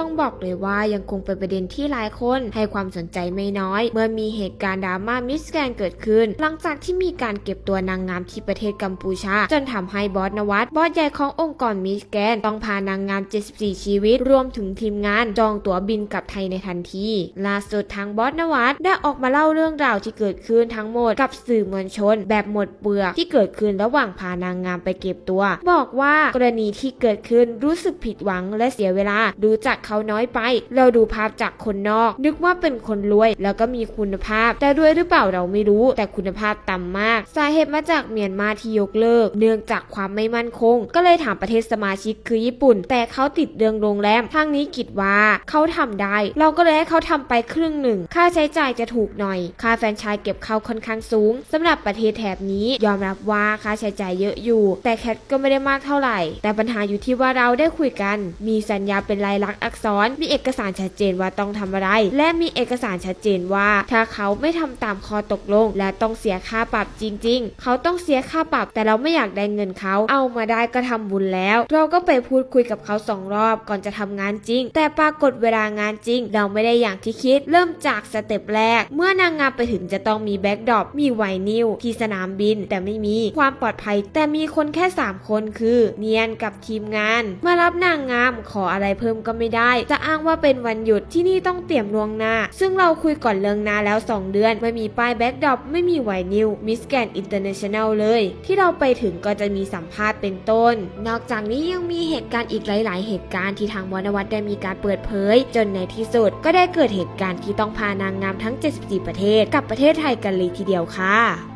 ต้องบอกเลยว่ายังคงเป็นประเด็นที่หลายคนให้ความสนใจไม่น้อย เมื่อมีเหตุการณ์ดราม่ามิสแกนเกิดขึ้น หลังจากที่มีการเก็บตัวนางงามที่ประเทศกัมพูชา จนทำให้บอสนวัตบอสใหญ่ขององค์กรมิสแกนต้องพานางงาม 74 ชีวิต รวมถึงทีมงานจองตั๋วบินกลับไทยในทันทีล่าสุดทางบอสนวัตได้ออกมาเล่าเรื่องราวที่เกิดขึ้นทั้งหมดกับสื่อมวลชน แบบหมดเปลือกที่เกิดขึ้นระหว่างพานางงามไปเก็บตัว บอกว่ากรณีที่เกิดขึ้นรู้สึกผิดหวังและเสียเวลาดูจากเขาน้อยไป เราดูภาพจากคนนอก นึกว่าเป็นคนรวย แล้วก็มีคุณภาพ แต่ด้วยหรือเปล่าเราไม่รู้ แต่คุณภาพต่ำมาก สาเหตุมาจากเมียนมาที่ยกเลิก เนื่องจากความไม่มั่นคง ก็เลยถามประเทศสมาชิกคือญี่ปุ่น แต่เขาติดเรื่องโรงแรมทางนี้คิดว่าเขาทำได้ เราก็เลยให้เขาทำไปครึ่งหนึ่ง ค่าใช้จ่ายจะถูกหน่อย ค่าแฟรนไชส์เก็บเข้าค่อนข้างสูงสำหรับประเทศแถบนี้ยอมรับว่าค่าใช้จ่ายเยอะอยู่ แต่แคทก็ไม่ได้มากเท่าไหร่ แต่ปัญหาอยู่ที่ว่าเราได้คุยกัน มีสัญญาเป็นลายลักษณ์อักษรมีเอกสารชัดเจนว่าต้องทำอะไร และมีเอกสารชัดเจนว่า ถ้าเขาไม่ทำตามข้อตกลง และต้องเสียค่าปรับจริง ๆ เขาต้องเสียค่าปรับ แต่เราไม่อยากได้เงินเขาเอามาได้ก็ทำบุญแล้ว เราก็ไปพูดคุยกับเขาสองรอบก่อนจะทำงานจริง แต่ปรากฏเวลางานจริง เราไม่ได้อย่างที่คิด เริ่มจากสเต็ปแรก เมื่อนางงามไปถึงจะต้องมีแบ็กดรอปมีไวนิลที่สนามบิน แต่ไม่มีความปลอดภัย แต่มีคนแค่ 3 คนคือ เนียนกับทีมงาน มารับนางงามขออะไรเพิ่มก็ไม่ได้จะอ้างว่าเป็นวันหยุดที่นี่ต้องเตรียมล่วงหน้า ซึ่งเราคุยก่อนเรื่องนาแล้ว 2 เดือน ไม่มีป้ายแบ็กดรอปไม่มีไวนิลมิสแกนอินเตอร์เนชั่นแนลเลย ที่เราไปถึงก็จะมีสัมภาษณ์เป็นต้น นอกจากนี้ยังมีเหตุการณ์อีกหลาย ๆ เหตุการณ์ที่ทางวรรณวัฒน์ได้มีการเปิดเผย จนในที่สุดก็ได้เกิดเหตุการณ์ที่ต้องพานางงามทั้ง 74 ประเทศ กับประเทศไทยกันเลยทีเดียวค่ะ